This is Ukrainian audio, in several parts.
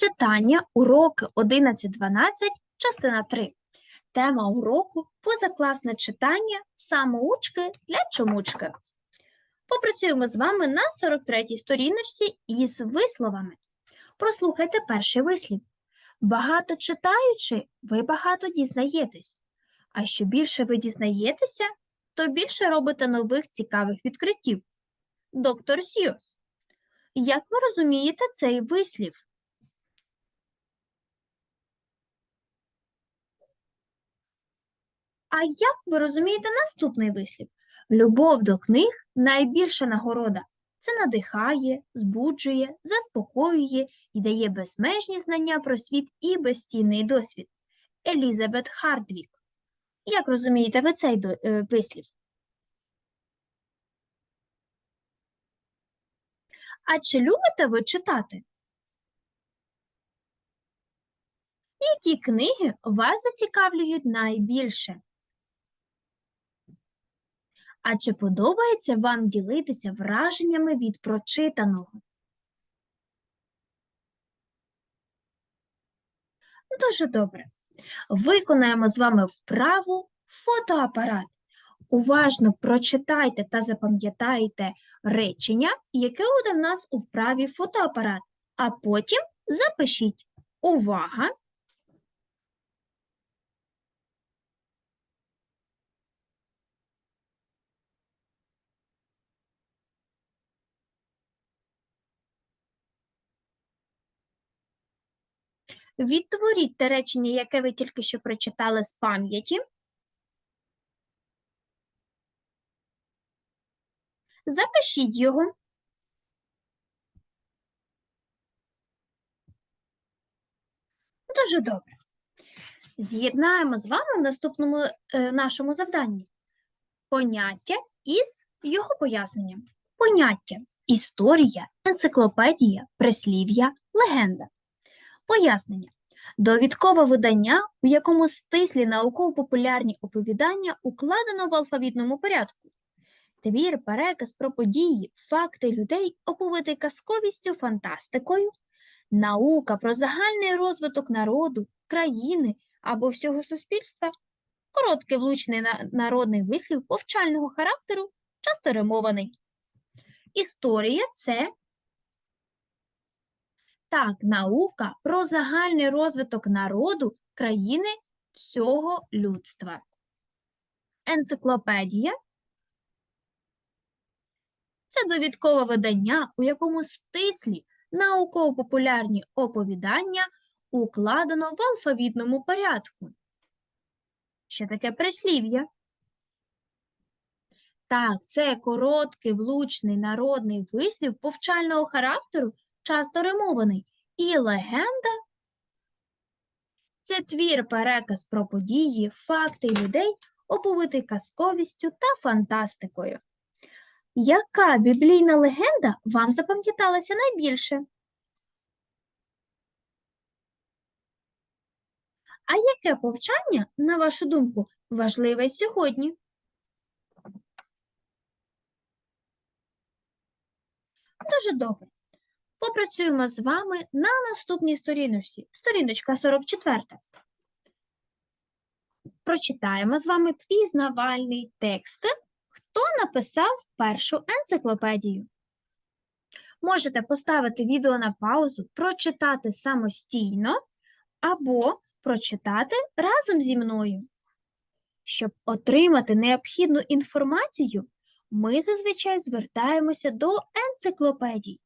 Читання, уроки 11-12, частина 3. Тема уроку позакласне читання самоучки для чомучки. Попрацюємо з вами на 43-й сторіночці із висловами. Прослухайте перший вислів. Багато читаючи, ви багато дізнаєтесь. А що більше ви дізнаєтеся, то більше робите нових цікавих відкриттів. Доктор Сіос. Як ви розумієте цей вислів? А як ви розумієте наступний вислів? Любов до книг найбільша нагорода. Це надихає, збуджує, заспокоює і дає безмежні знання про світ і безцінний досвід. Елізабет Хардвік. Як розумієте ви цей е, вислів? А чи любите ви читати? Які книги вас зацікавлюють найбільше? А чи подобається вам ділитися враженнями від прочитаного? Дуже добре. Виконаємо з вами вправу фотоапарат. Уважно прочитайте та запам'ятайте речення, яке буде в нас у вправі фотоапарат, а потім запишіть. Увага! Відтворіть те речення, яке ви тільки що прочитали з пам'яті. Запишіть його. Дуже добре. З'єднаємо з вами в наступному е, нашому завданні поняття із його поясненням. Поняття історія, енциклопедія, прислів'я, легенда. Пояснення. Довідкове видання, у якому стислі науково-популярні оповідання укладено в алфавітному порядку. Твір, переказ про події, факти людей, оповитий казковістю, фантастикою, наука про загальний розвиток народу, країни або всього суспільства, короткий влучний на- народний вислів повчального характеру, часто римований. Історія це так, наука про загальний розвиток народу, країни, всього людства. Енциклопедія це довідкове видання, у якому стислі науково-популярні оповідання укладено в алфавітному порядку. Що таке прислів'я? Так, це короткий влучний народний вислів повчального характеру, часто римований, і легенда це твір переказ про події, факти людей, оповитий казковістю та фантастикою. Яка біблійна легенда вам запам'яталася найбільше? А яке повчання, на вашу думку, важливе сьогодні? Дуже добре. Попрацюємо з вами на наступній сторіночці, сторіночка 44. Прочитаємо з вами пізнавальний текст, хто написав першу енциклопедію. Можете поставити відео на паузу, прочитати самостійно або прочитати разом зі мною. Щоб отримати необхідну інформацію, ми зазвичай звертаємося до енциклопедій.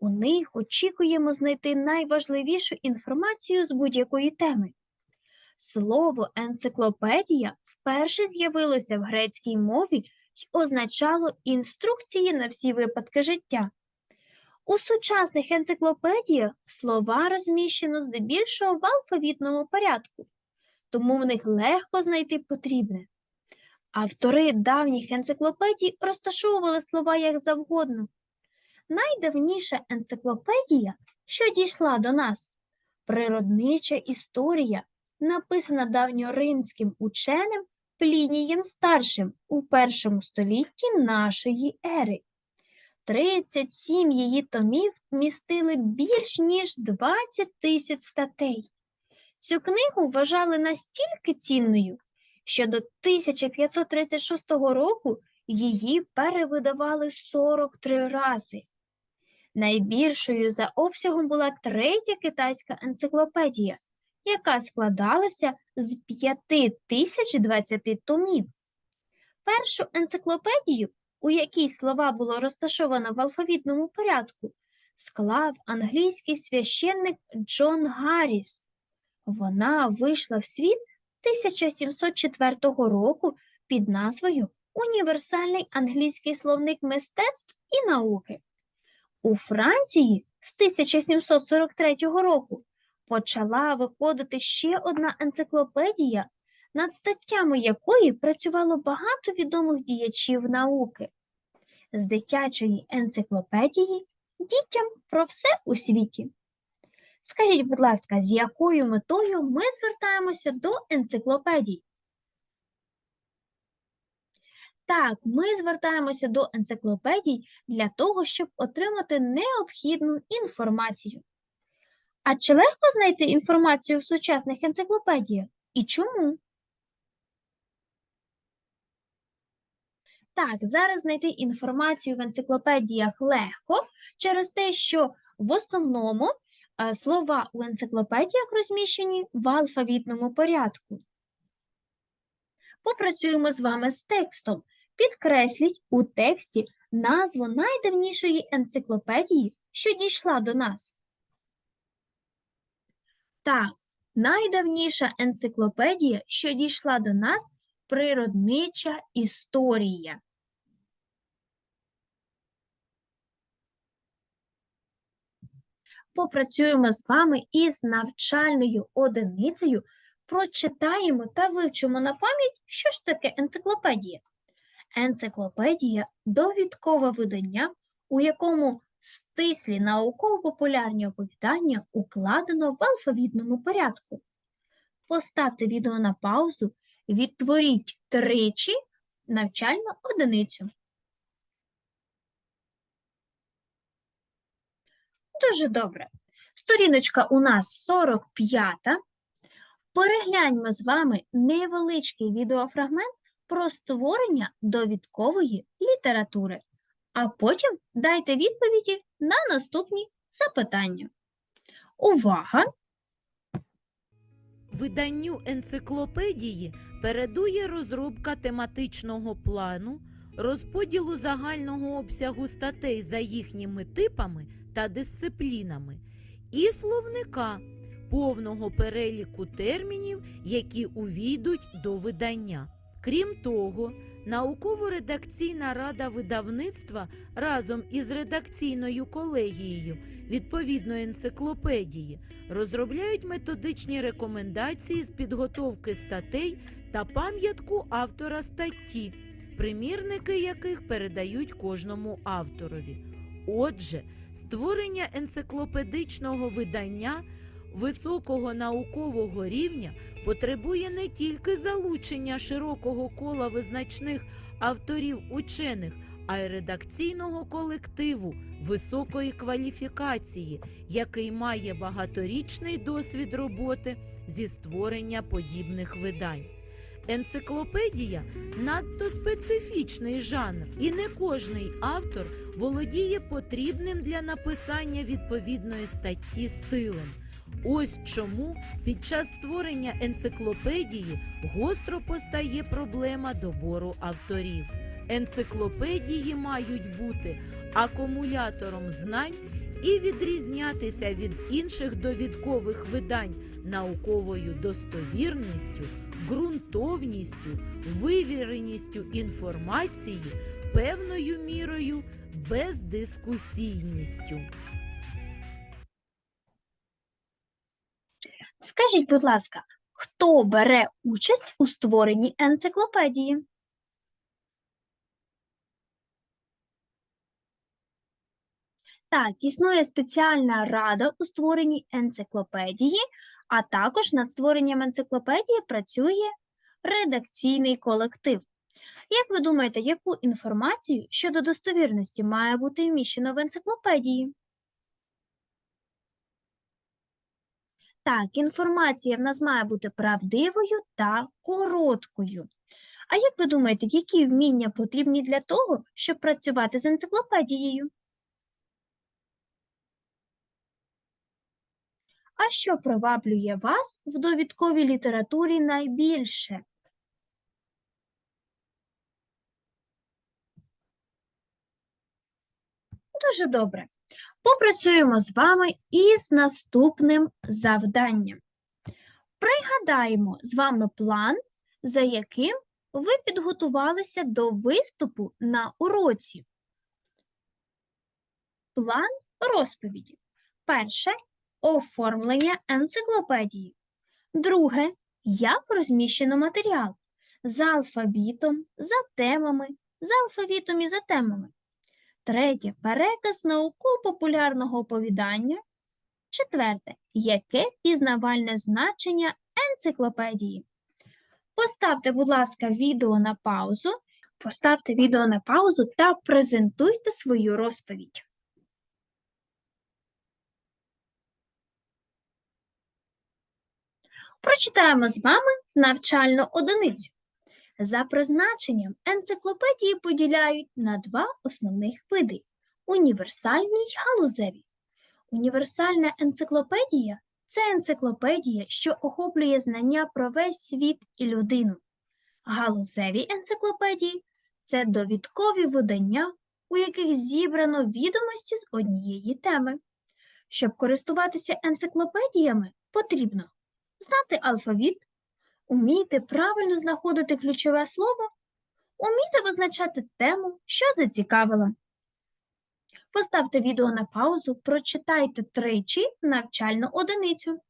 У них очікуємо знайти найважливішу інформацію з будь-якої теми. Слово енциклопедія вперше з'явилося в грецькій мові й означало інструкції на всі випадки життя. У сучасних енциклопедіях слова розміщено здебільшого в алфавітному порядку, тому в них легко знайти потрібне. Автори давніх енциклопедій розташовували слова як завгодно. Найдавніша енциклопедія, що дійшла до нас, природнича історія, написана давньоримським ученим Плінієм Старшим у першому столітті нашої ери. 37 її томів містили більш ніж 20 тисяч статей. Цю книгу вважали настільки цінною, що до 1536 року її перевидавали 43 рази. Найбільшою за обсягом була третя китайська енциклопедія, яка складалася з 5020 томів. Першу енциклопедію, у якій слова було розташовано в алфавітному порядку, склав англійський священник Джон Гарріс. Вона вийшла в світ 1704 року під назвою Універсальний англійський словник мистецтв і науки. У Франції з 1743 року почала виходити ще одна енциклопедія, над статтями якої працювало багато відомих діячів науки. З дитячої енциклопедії дітям про все у світі. Скажіть, будь ласка, з якою метою ми звертаємося до енциклопедій? Так, ми звертаємося до енциклопедій для того, щоб отримати необхідну інформацію. А чи легко знайти інформацію в сучасних енциклопедіях? І чому? Так, зараз знайти інформацію в енциклопедіях легко через те, що в основному е, слова у енциклопедіях розміщені в алфавітному порядку. Попрацюємо з вами з текстом. Підкресліть у тексті назву найдавнішої енциклопедії, що дійшла до нас. Так, найдавніша енциклопедія, що дійшла до нас, природнича історія. Попрацюємо з вами із навчальною одиницею, прочитаємо та вивчимо на пам'ять, що ж таке енциклопедія. Енциклопедія довідкове видання, у якому стислі науково-популярні оповідання укладено в алфавітному порядку. Поставте відео на паузу, відтворіть тричі навчальну одиницю. Дуже добре. Сторіночка у нас 45. Перегляньмо з вами невеличкий відеофрагмент про створення довідкової літератури, а потім дайте відповіді на наступні запитання. Увага! Виданню енциклопедії передує розробка тематичного плану, розподілу загального обсягу статей за їхніми типами та дисциплінами, і словника повного переліку термінів, які увійдуть до видання. Крім того, науково-редакційна рада видавництва разом із редакційною колегією відповідної енциклопедії розробляють методичні рекомендації з підготовки статей та пам'ятку автора статті, примірники яких передають кожному авторові. Отже, створення енциклопедичного видання високого наукового рівня потребує не тільки залучення широкого кола визначних авторів учених, а й редакційного колективу високої кваліфікації, який має багаторічний досвід роботи зі створення подібних видань. Енциклопедія надто специфічний жанр, і не кожний автор володіє потрібним для написання відповідної статті стилем. Ось чому під час створення енциклопедії гостро постає проблема добору авторів. Енциклопедії мають бути акумулятором знань і відрізнятися від інших довідкових видань науковою достовірністю, ґрунтовністю, вивіреністю інформації, певною мірою бездискусійністю. Скажіть, будь ласка, хто бере участь у створенні енциклопедії? Так, існує спеціальна рада у створенні енциклопедії, а також над створенням енциклопедії працює редакційний колектив. Як ви думаєте, яку інформацію щодо достовірності має бути вміщено в енциклопедії? Так, інформація в нас має бути правдивою та короткою. А як ви думаєте, які вміння потрібні для того, щоб працювати з енциклопедією? А що приваблює вас в довідковій літературі найбільше? Дуже добре. Попрацюємо з вами із наступним завданням. Пригадаємо з вами план, за яким ви підготувалися до виступу на уроці. План розповіді. Перше оформлення енциклопедії. Друге як розміщено матеріал за алфавітом, за темами, за алфавітом і за темами. Третє переказ науково-популярного оповідання. Четверте яке пізнавальне значення енциклопедії. Поставте, будь ласка, відео на паузу. Поставте відео на паузу та презентуйте свою розповідь. Прочитаємо з вами навчальну одиницю. За призначенням енциклопедії поділяють на два основних види універсальні й галузеві. Універсальна енциклопедія це енциклопедія, що охоплює знання про весь світ і людину. Галузеві енциклопедії це довідкові видання, у яких зібрано відомості з однієї теми. Щоб користуватися енциклопедіями, потрібно знати алфавіт, уміти правильно знаходити ключове слово, уміти визначати тему, що зацікавила. Поставте відео на паузу, прочитайте тричі навчальну одиницю.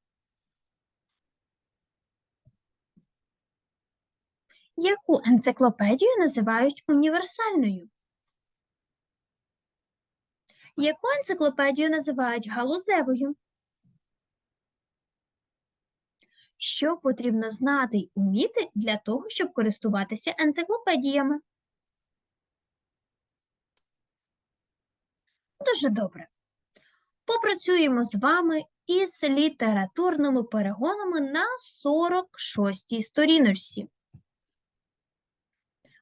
Яку енциклопедію називають універсальною? Яку енциклопедію називають галузевою? Що потрібно знати й уміти для того, щоб користуватися енциклопедіями? Дуже добре. Попрацюємо з вами із літературними перегонами на 46-й сторіночці.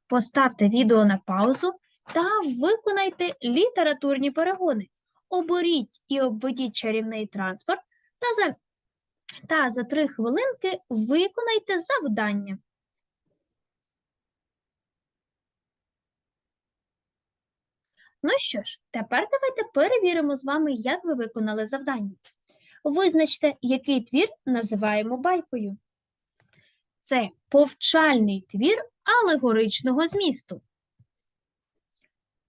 Поставте відео на паузу та виконайте літературні перегони. Оберіть і обведіть чарівний транспорт та за, та за 3 хвилинки виконайте завдання. Ну що ж, тепер давайте перевіримо з вами, як ви виконали завдання. Визначте, який твір називаємо байкою. Це повчальний твір алегоричного змісту.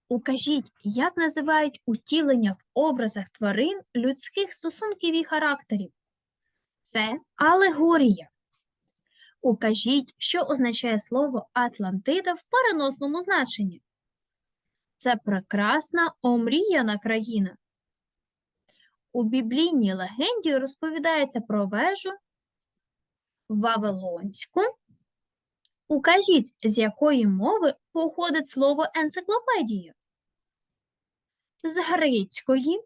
Укажіть, як називають утілення в образах тварин людських стосунків і характерів. Це алегорія. Укажіть, що означає слово Атлантида в переносному значенні. Це прекрасна омріяна країна. У біблійній легенді розповідається про вежу Вавилонську. Укажіть, з якої мови походить слово енциклопедія. З грецької.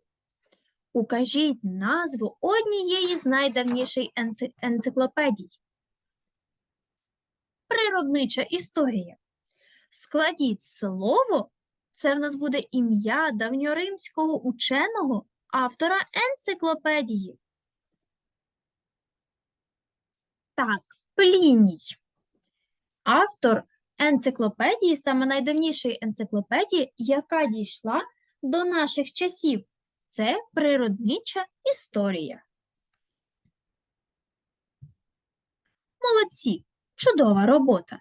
Укажіть назву однієї з найдавніших енциклопедій. Природнича історія. Складіть слово це в нас буде ім'я давньоримського ученого, автора енциклопедії. Так, Пліній. Автор енциклопедії, саме найдавнішої енциклопедії, яка дійшла до наших часів. Це природнича історія. Молодці! Чудова робота!